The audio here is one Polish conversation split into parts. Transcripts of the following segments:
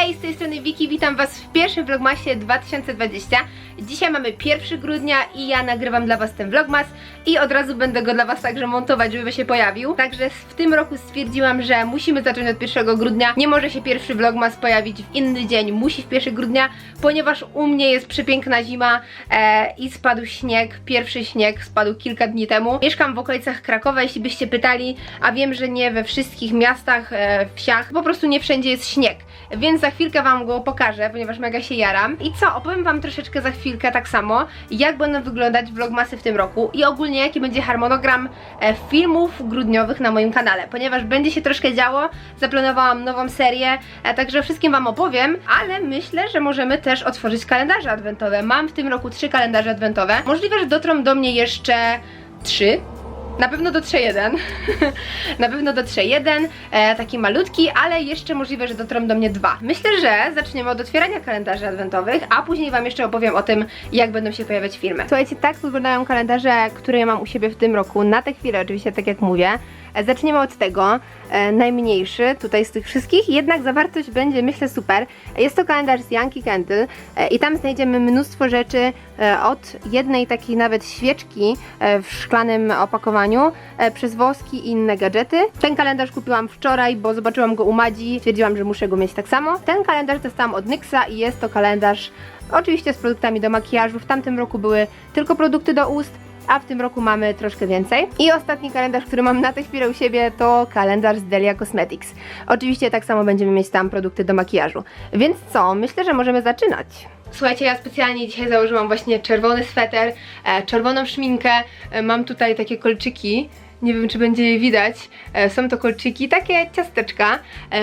Hej, z tej strony Wiki, witam Was w pierwszym vlogmasie 2020. Dzisiaj mamy 1 grudnia i ja nagrywam dla Was ten vlogmas i od razu będę go dla Was także montować, żeby się pojawił. Także w tym roku stwierdziłam, że musimy zacząć od 1 grudnia. Nie może się pierwszy vlogmas pojawić w inny dzień, musi w 1 grudnia, ponieważ u mnie jest przepiękna zima e, i spadł śnieg. Pierwszy śnieg spadł kilka dni temu. Mieszkam w okolicach Krakowa, jeśli byście pytali, a wiem, że nie we wszystkich miastach, e, wsiach, po prostu nie wszędzie jest śnieg. Więc za chwilkę Wam go pokażę, ponieważ mega się jaram. I co, opowiem Wam troszeczkę za chwilkę tak samo, jak będą wyglądać vlogmasy w tym roku i ogólnie jaki będzie harmonogram e, filmów grudniowych na moim kanale, ponieważ będzie się troszkę działo, zaplanowałam nową serię, e, także wszystkim Wam opowiem, ale myślę, że możemy też otworzyć kalendarze adwentowe. Mam w tym roku trzy kalendarze adwentowe. Możliwe, że dotrą do mnie jeszcze trzy, na pewno dotrze jeden. Na pewno dotrze jeden, e, taki malutki, ale jeszcze możliwe, że dotrą do mnie dwa. Myślę, że zaczniemy od otwierania kalendarzy adwentowych, a później Wam jeszcze opowiem o tym, jak będą się pojawiać filmy. Słuchajcie, tak wyglądają kalendarze, które ja mam u siebie w tym roku. Na tę chwilę oczywiście, tak jak mówię. E, Zaczniemy od tego, e, najmniejszy tutaj z tych wszystkich, jednak zawartość będzie myślę super. Jest to kalendarz z Yankee Candle e, i tam znajdziemy mnóstwo rzeczy e, od jednej takiej nawet świeczki e, w szklanym opakowaniu, e, przez woski i inne gadżety. Ten kalendarz kupiłam wczoraj, bo zobaczyłam go u Madzi, stwierdziłam, że muszę go mieć tak samo. Ten kalendarz dostałam od Nyxa i jest to kalendarz oczywiście z produktami do makijażu. W tamtym roku były tylko produkty do ust, a w tym roku mamy troszkę więcej. I ostatni kalendarz, który mam na tę chwilę u siebie, to kalendarz z Delia Cosmetics. Oczywiście tak samo będziemy mieć tam produkty do makijażu. Więc co? Myślę, że możemy zaczynać. Słuchajcie, ja specjalnie dzisiaj założyłam właśnie czerwony sweter, e, czerwoną szminkę, e, mam tutaj takie kolczyki. Nie wiem, czy będzie je widać. E, są to kolczyki, takie ciasteczka.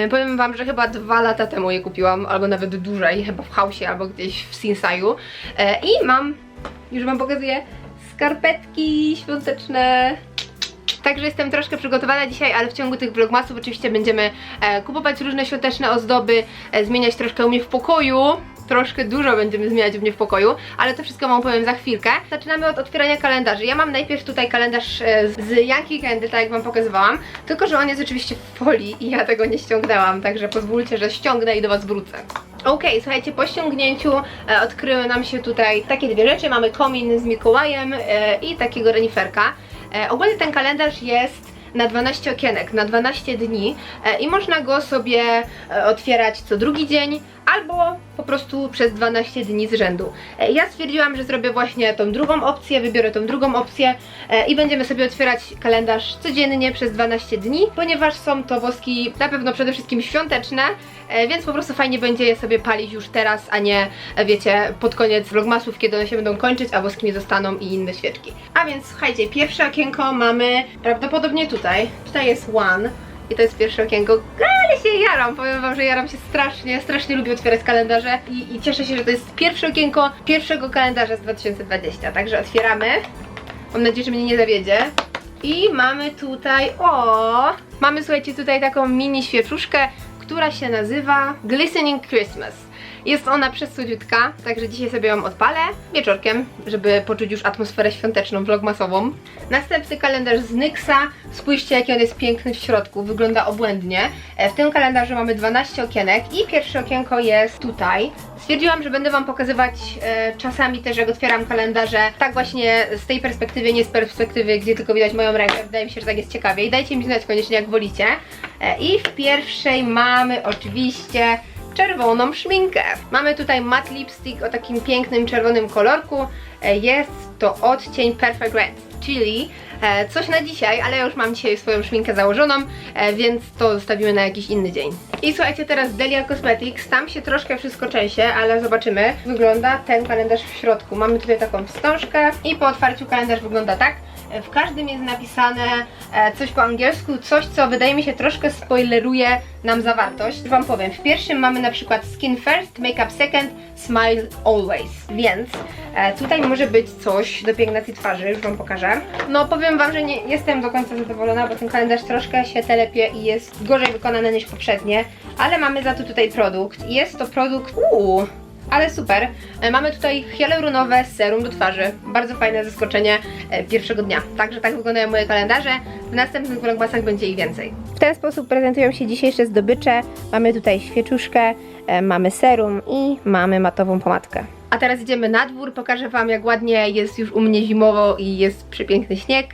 Powiem Wam, że chyba dwa lata temu je kupiłam, albo nawet dłużej, chyba w Hausie, albo gdzieś w Sinsaju. I mam, już Wam pokazuję, skarpetki świąteczne. Także jestem troszkę przygotowana dzisiaj, ale w ciągu tych vlogmasów oczywiście będziemy e, kupować różne świąteczne ozdoby, e, zmieniać troszkę u mnie w pokoju. Troszkę dużo będziemy zmieniać u mnie w pokoju, ale to wszystko wam powiem za chwilkę. Zaczynamy od otwierania kalendarzy. Ja mam najpierw tutaj kalendarz e, z Yankee Candy, tak jak wam pokazywałam, tylko że on jest oczywiście w folii i ja tego nie ściągnęłam, także pozwólcie, że ściągnę i do was wrócę. Okej, słuchajcie, po ściągnięciu e, odkryły nam się tutaj takie dwie rzeczy. Mamy komin z Mikołajem e, i takiego reniferka. E, ogólnie ten kalendarz jest na 12 okienek, na 12 dni e, i można go sobie e, otwierać co drugi dzień albo po prostu przez 12 dni z rzędu. E, ja stwierdziłam, że zrobię właśnie tą drugą opcję, wybiorę tą drugą opcję i będziemy sobie otwierać kalendarz codziennie przez 12 dni, ponieważ są to woski na pewno przede wszystkim świąteczne, więc po prostu fajnie będzie je sobie palić już teraz, a nie e, wiecie, pod koniec vlogmasów, kiedy one się będą kończyć, a woski nie zostaną i inne świeczki. A więc słuchajcie, pierwsze okienko mamy prawdopodobnie tutaj. Tutaj jest one. I to jest pierwsze okienko. Ale się jaram, powiem wam, że jaram się strasznie, strasznie lubię otwierać kalendarze i, i cieszę się, że to jest pierwsze okienko pierwszego kalendarza z 2020. Także otwieramy. Mam nadzieję, że mnie nie zawiedzie. I mamy tutaj, o, mamy słuchajcie tutaj taką mini świeczuszkę, która się nazywa Glistening Christmas. Jest ona przesłodziutka, także dzisiaj sobie ją odpalę wieczorkiem, żeby poczuć już atmosferę świąteczną, vlogmasową. Następny kalendarz z Nyxa. Spójrzcie jaki on jest piękny w środku, wygląda obłędnie. E, W tym kalendarzu mamy 12 okienek i pierwsze okienko jest tutaj. Stwierdziłam, że będę Wam pokazywać e, czasami też jak otwieram kalendarze, tak właśnie z tej perspektywy, nie z perspektywy, gdzie tylko widać moją rękę. Wydaje mi się, że tak jest ciekawiej. Dajcie mi znać koniecznie jak wolicie. E, I w pierwszej mamy oczywiście czerwoną szminkę. Mamy tutaj matte lipstick o takim pięknym czerwonym kolorku. E, Jest to odcień Perfect Red, czyli e, coś na dzisiaj, ale ja już mam dzisiaj swoją szminkę założoną, e, więc to zostawimy na jakiś inny dzień. I słuchajcie, teraz Delia Cosmetics, tam się troszkę wszystko trzęsie, ale zobaczymy. Wygląda ten kalendarz w środku. Mamy tutaj taką wstążkę i po otwarciu kalendarz wygląda tak. E, W każdym jest napisane e, coś po angielsku, coś co wydaje mi się troszkę spoileruje nam zawartość. Wam powiem, w pierwszym mamy na przykład skin first, makeup second, smile always. Więc tutaj może być coś do pielęgnacji twarzy, już wam pokażę. No powiem wam, że nie jestem do końca zadowolona, bo ten kalendarz troszkę się telepie i jest gorzej wykonany niż poprzednie, ale mamy za to tutaj produkt. Jest to produkt, uuu, Ale super. E, Mamy tutaj hialuronowe serum do twarzy. Bardzo fajne zaskoczenie e, pierwszego dnia. Także tak wyglądają moje kalendarze. W następnych vlogmasach będzie ich więcej. W ten sposób prezentują się dzisiejsze zdobycze. Mamy tutaj świeczuszkę, e, mamy serum i mamy matową pomadkę. A teraz idziemy na dwór, pokażę Wam jak ładnie jest już u mnie zimowo i jest przepiękny śnieg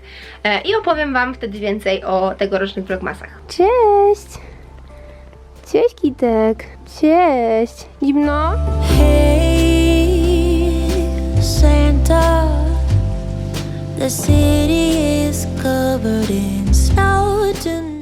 e, i opowiem Wam wtedy więcej o tegorocznych vlogmasach. Cześć! Cześć Kitek! Cześć! Zimno? Hey, Santa, the city is covered in snow tonight.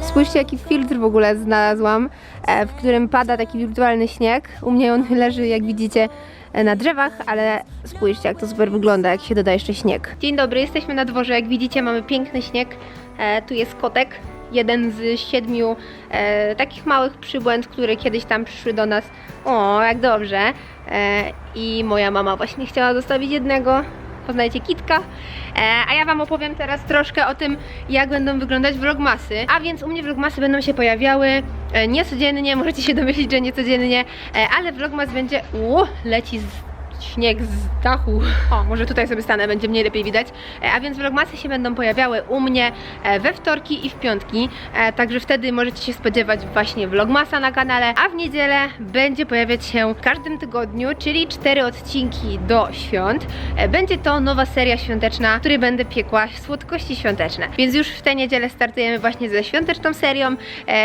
Spójrzcie jaki filtr w ogóle znalazłam, e, w którym pada taki wirtualny śnieg. U mnie on leży jak widzicie e, na drzewach, ale spójrzcie jak to super wygląda, jak się doda jeszcze śnieg. Dzień dobry, jesteśmy na dworze, jak widzicie mamy piękny śnieg. E, tu jest kotek, jeden z siedmiu e, takich małych przybłęd, które kiedyś tam przyszły do nas. O, jak dobrze. E, I moja mama właśnie chciała zostawić jednego. Poznajcie Kitka. E, a ja Wam opowiem teraz troszkę o tym, jak będą wyglądać vlogmasy. A więc u mnie vlogmasy będą się pojawiały e, niecodziennie, możecie się domyślić, że niecodziennie, e, ale vlogmas będzie... Ło, leci z śnieg z dachu. O, może tutaj sobie stanę, będzie mniej lepiej widać. E, A więc vlogmasy się będą pojawiały u mnie e, we wtorki i w piątki, e, także wtedy możecie się spodziewać właśnie vlogmasa na kanale, a w niedzielę będzie pojawiać się w każdym tygodniu, czyli cztery odcinki do świąt. Będzie to nowa seria świąteczna, w której będę piekła słodkości świąteczne. Więc już w tę niedzielę startujemy właśnie ze świąteczną serią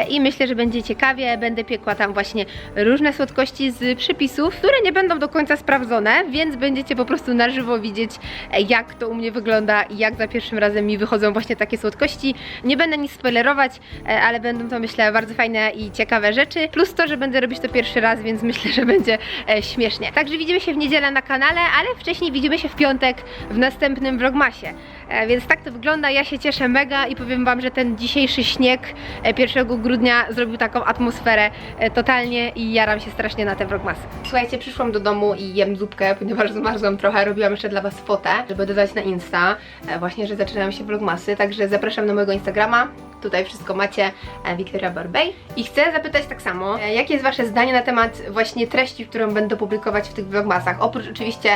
i myślę, że będzie ciekawie. Będę piekła tam właśnie różne słodkości z przepisów, które nie będą do końca sprawdzone, więc będziecie po prostu na żywo widzieć, e, jak to u mnie wygląda i jak za pierwszym razem mi wychodzą właśnie takie słodkości. Nie będę nic spoilerować, e, ale będą to myślę bardzo fajne i ciekawe rzeczy. Plus to, że będę robić to pierwszy raz, więc myślę, że będzie e, śmiesznie. Także widzimy się w niedzielę na kanale, ale wcześniej widzimy się w piątek w następnym vlogmasie. Więc tak to wygląda, ja się cieszę mega i powiem Wam, że ten dzisiejszy śnieg e, 1 grudnia zrobił taką atmosferę totalnie i jaram się strasznie na te vlogmasy. Słuchajcie, przyszłam do domu i jem zupkę, ponieważ zmarzłam trochę, robiłam jeszcze dla Was fotę, żeby dodać na Insta, e, właśnie, że zaczynają się vlogmasy, także zapraszam na mojego Instagrama, Tutaj wszystko macie, e, Wiktoria Barbej. I chcę zapytać tak samo, e, jakie jest Wasze zdanie na temat właśnie treści, którą będę publikować w tych vlogmasach? Oprócz oczywiście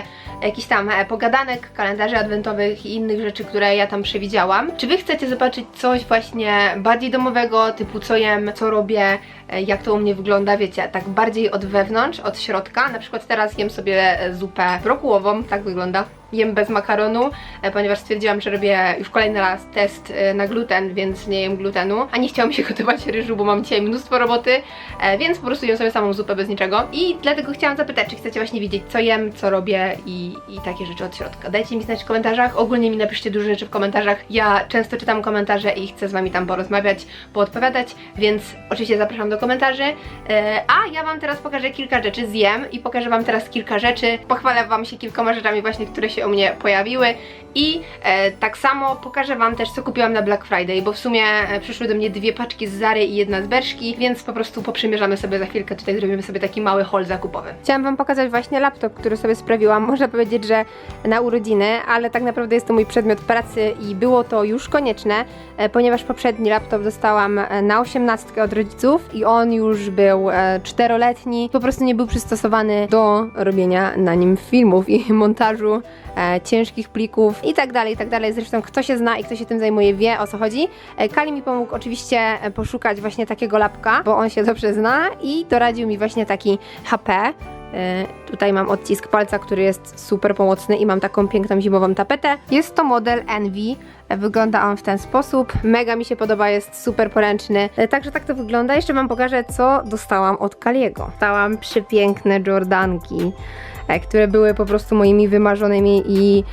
jakichś tam e, pogadanek, kalendarzy adwentowych i innych rzeczy, które ja tam przewidziałam. Czy Wy chcecie zobaczyć coś właśnie bardziej domowego, typu co jem, co robię, e, jak to u mnie wygląda, wiecie, tak bardziej od wewnątrz, od środka. Na przykład teraz jem sobie e, zupę brokułową, tak wygląda. Jem bez makaronu, e, ponieważ stwierdziłam, że robię już kolejny raz test e, na gluten, więc nie jem glutenu. A nie chciałam się gotować ryżu, bo mam dzisiaj mnóstwo roboty, e, więc po prostu jem sobie samą zupę bez niczego. I dlatego chciałam zapytać, czy chcecie właśnie wiedzieć, co jem, co robię i, i takie rzeczy od środka. Dajcie mi znać w komentarzach, ogólnie mi napiszcie dużo rzeczy w komentarzach. Ja często czytam komentarze i chcę z wami tam porozmawiać, poodpowiadać, więc oczywiście zapraszam do komentarzy. A ja wam teraz pokażę kilka rzeczy, zjem i pokażę wam teraz kilka rzeczy. Pochwalę wam się kilkoma rzeczami właśnie, które się u mnie pojawiły i e, tak samo pokażę wam też, co kupiłam na Black Friday, bo w sumie e, przyszły do mnie dwie paczki z Zary i jedna z Berszki, więc po prostu poprzymierzamy sobie za chwilkę, tutaj zrobimy sobie taki mały haul zakupowy. Chciałam wam pokazać właśnie laptop, który sobie sprawiłam, można powiedzieć, że na urodziny, ale tak naprawdę jest to mój przedmiot pracy i było to już konieczne, e, ponieważ poprzedni laptop dostałam e, na osiemnastkę od rodziców i on już był e, czteroletni, po prostu nie był przystosowany do robienia na nim filmów i montażu e, ciężkich plików i tak dalej, i tak dalej. Zresztą kto się zna i kto się tym zajmuje wie o co chodzi. E, Kali mi pomógł oczywiście e, poszukać właśnie takiego lapka, bo on się dobrze zna i doradził mi właśnie taki HP. E, Tutaj mam odcisk palca, który jest super pomocny i mam taką piękną zimową tapetę. Jest to model Envy. Wygląda on w ten sposób. Mega mi się podoba, jest super poręczny. E, Także tak to wygląda. Jeszcze Wam pokażę, co dostałam od Kaliego. Dostałam przepiękne Jordanki które były po prostu moimi wymarzonymi i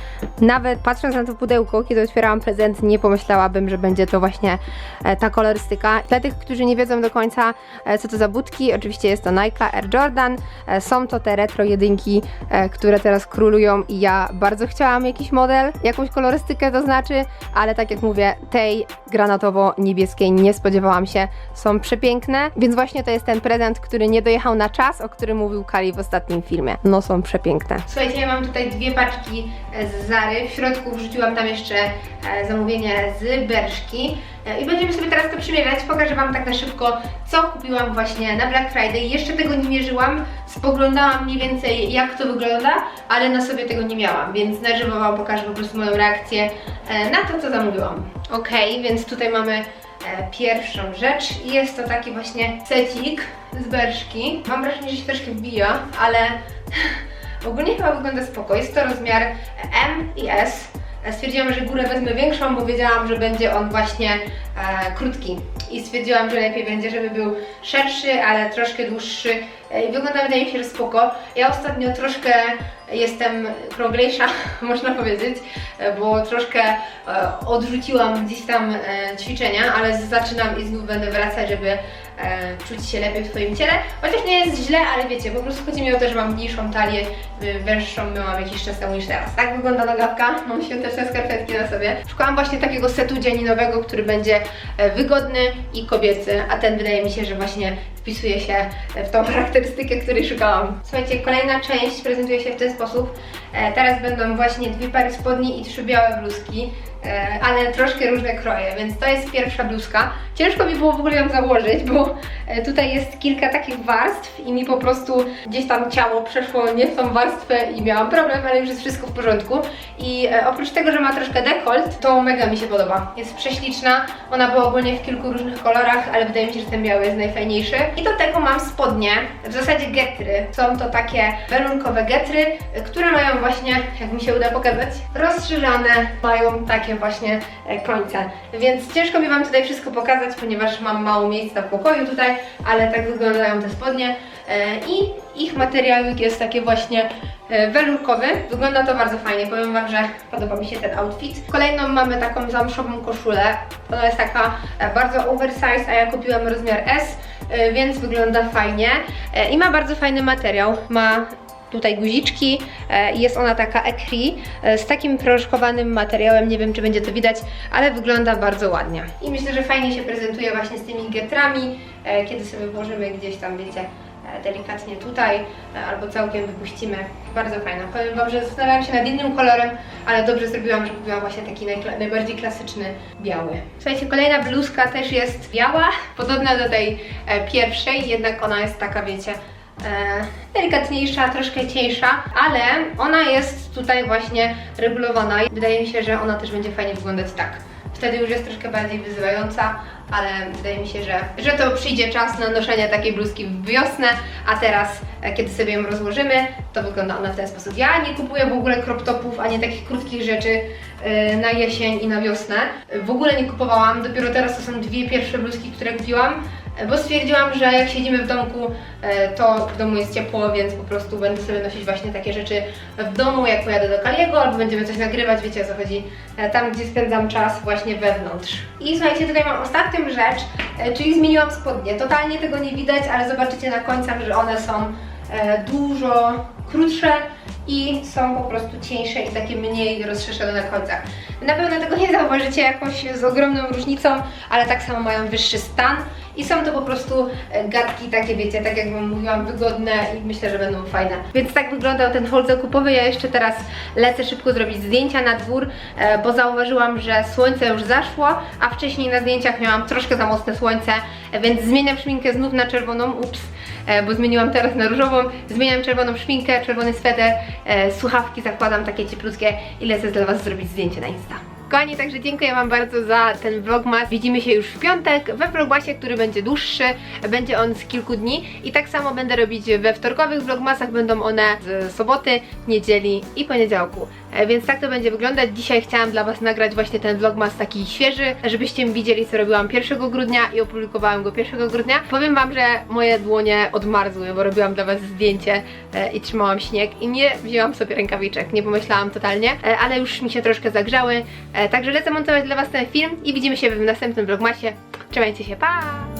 nawet patrząc na to pudełko, kiedy otwierałam prezent, nie pomyślałabym, że będzie to właśnie e, ta kolorystyka. Dla tych, którzy nie wiedzą do końca, e, co to za budki, oczywiście jest to Nike Air Jordan. E, Są to te retro jedynki, e, które teraz królują i ja bardzo chciałam jakiś model, jakąś kolorystykę to znaczy, ale tak jak mówię, tej granatowo-niebieskiej nie spodziewałam się. Są przepiękne, więc właśnie to jest ten prezent, który nie dojechał na czas, o którym mówił Kali w ostatnim filmie. No są przepiękne. Słuchajcie, ja mam tutaj dwie paczki e, z Zary. W środku wrzuciłam tam jeszcze e, zamówienie z Berszki. E, I będziemy sobie teraz to przymierzać. Pokażę Wam tak na szybko, co kupiłam właśnie na Black Friday. Jeszcze tego nie mierzyłam. Spoglądałam mniej więcej, jak to wygląda, ale na sobie tego nie miałam, więc na żywo Wam pokażę po prostu moją reakcję na to, co zamówiłam. Ok, więc tutaj mamy pierwszą rzecz i jest to taki właśnie secik z Berszki. Mam wrażenie, że się troszkę wbija, ale ogólnie chyba wygląda spoko. Jest to rozmiar M i S. Stwierdziłam, że górę wezmę większą, bo wiedziałam, że będzie on właśnie e, krótki. I stwierdziłam, że lepiej będzie, żeby był szerszy, ale troszkę dłuższy. E, I wygląda wydaje mi się, że spoko. Ja ostatnio troszkę jestem kroglejsza, można powiedzieć, e, bo troszkę e, odrzuciłam gdzieś tam ćwiczenia, ale zaczynam i znów będę wracać, żeby czuć się lepiej w swoim ciele. Chociaż nie jest źle, ale wiecie, po prostu chodzi mi o to, że mam mniejszą talię, y, węższą miałam jakiś czas temu niż teraz. Tak wygląda nogawka, mam świąteczne skarpetki na sobie. Szukałam właśnie takiego setu dzianinowego, który będzie wygodny i kobiecy, a ten wydaje mi się, że właśnie wpisuje się w tą charakterystykę, której szukałam. Słuchajcie, kolejna część prezentuje się w ten sposób. E, Teraz będą właśnie dwie pary spodni i trzy białe bluzki, e, ale troszkę różne kroje, więc to jest pierwsza bluzka. Ciężko mi było w ogóle ją założyć, bo e, tutaj jest kilka takich warstw i mi po prostu gdzieś tam ciało przeszło nie w tą warstwę i miałam problem, ale już jest wszystko w porządku. I e, oprócz tego, że ma troszkę dekolt, to mega mi się podoba. Jest prześliczna, ona była ogólnie w kilku różnych kolorach, ale wydaje mi się, że ten biały jest najfajniejszy. I do tego mam spodnie, w zasadzie getry. Są to takie welunkowe getry, e, które mają właśnie, jak mi się uda pokazać, rozszerzane, mają takie właśnie e, końce. Więc ciężko mi Wam tutaj wszystko pokazać, ponieważ mam mało miejsca w pokoju tutaj, ale tak wyglądają te spodnie. E, I ich materiałik jest takie właśnie e, welurkowy. Wygląda to bardzo fajnie. Powiem Wam, że podoba mi się ten outfit. Kolejną mamy taką zamszową koszulę. Ona jest taka bardzo oversize, a ja kupiłam rozmiar S, więc wygląda fajnie. I ma bardzo fajny materiał. Ma tutaj guziczki e, jest ona taka ecri e, z takim proszkowanym materiałem, nie wiem czy będzie to widać, ale wygląda bardzo ładnie. I myślę, że fajnie się prezentuje właśnie z tymi getrami, e, kiedy sobie włożymy gdzieś tam, wiecie, delikatnie tutaj albo całkiem wypuścimy. Bardzo fajna. Powiem Wam, że zastanawiałam się nad innym kolorem, ale dobrze zrobiłam, że kupiłam właśnie taki najbardziej klasyczny biały. Słuchajcie, kolejna bluzka też jest biała, podobna do tej pierwszej, jednak ona jest taka, wiecie, delikatniejsza, troszkę cieńsza, ale ona jest tutaj właśnie regulowana. Wydaje mi się, że ona też będzie fajnie wyglądać tak. Wtedy już jest troszkę bardziej wyzywająca, ale wydaje mi się, że, że to przyjdzie czas na noszenie takiej bluzki w wiosnę, a teraz, e, kiedy sobie ją rozłożymy, to wygląda ona w ten sposób. Ja nie kupuję w ogóle crop topów, ani takich krótkich rzeczy e, na jesień i na wiosnę. W ogóle nie kupowałam, dopiero teraz to są dwie pierwsze bluzki, które kupiłam, e, bo stwierdziłam, że jak siedzimy w domku, e, to w domu jest ciepło, więc po prostu będę sobie nosić właśnie takie rzeczy w domu, jak pojadę do Kaliego, albo będziemy coś nagrywać, wiecie o co chodzi, e, tam gdzie spędzam czas właśnie wewnątrz. I słuchajcie, tutaj mam ostatnią rzecz, e, czyli zmieniłam spodnie. Totalnie tego nie widać, ale zobaczycie na końcach, że one są dużo krótsze i są po prostu cieńsze i takie mniej rozszerzone na końcach. Na pewno tego nie zauważycie jakoś z ogromną różnicą, ale tak samo mają wyższy stan i są to po prostu e, gadki takie, wiecie, tak jak mówiłam, wygodne i myślę, że będą fajne. Więc tak wyglądał ten haul zakupowy. Ja jeszcze teraz lecę szybko zrobić zdjęcia na dwór, e, bo zauważyłam, że słońce już zaszło, a wcześniej na zdjęciach miałam troszkę za mocne słońce, więc zmieniam szminkę znów na czerwoną, ups, bo zmieniłam teraz na różową, zmieniam czerwoną szminkę, czerwony sweter, e, słuchawki zakładam takie cieplutkie i lecę dla Was zrobić zdjęcie na Insta. Kochani, także dziękuję Wam bardzo za ten vlogmas. Widzimy się już w piątek we vlogmasie, który będzie dłuższy. Będzie on z kilku dni i tak samo będę robić we wtorkowych vlogmasach. Będą one z soboty, niedzieli i poniedziałku. E, Więc tak to będzie wyglądać. Dzisiaj chciałam dla Was nagrać właśnie ten vlogmas taki świeży, żebyście widzieli co robiłam 1 grudnia i opublikowałam go 1 grudnia. Powiem Wam, że moje dłonie odmarzły, bo robiłam dla Was zdjęcie e, i trzymałam śnieg i nie wzięłam sobie rękawiczek, nie pomyślałam totalnie, e, ale już mi się troszkę zagrzały. Także lecę montować dla Was ten film i widzimy się w następnym vlogmasie. Trzymajcie się, pa!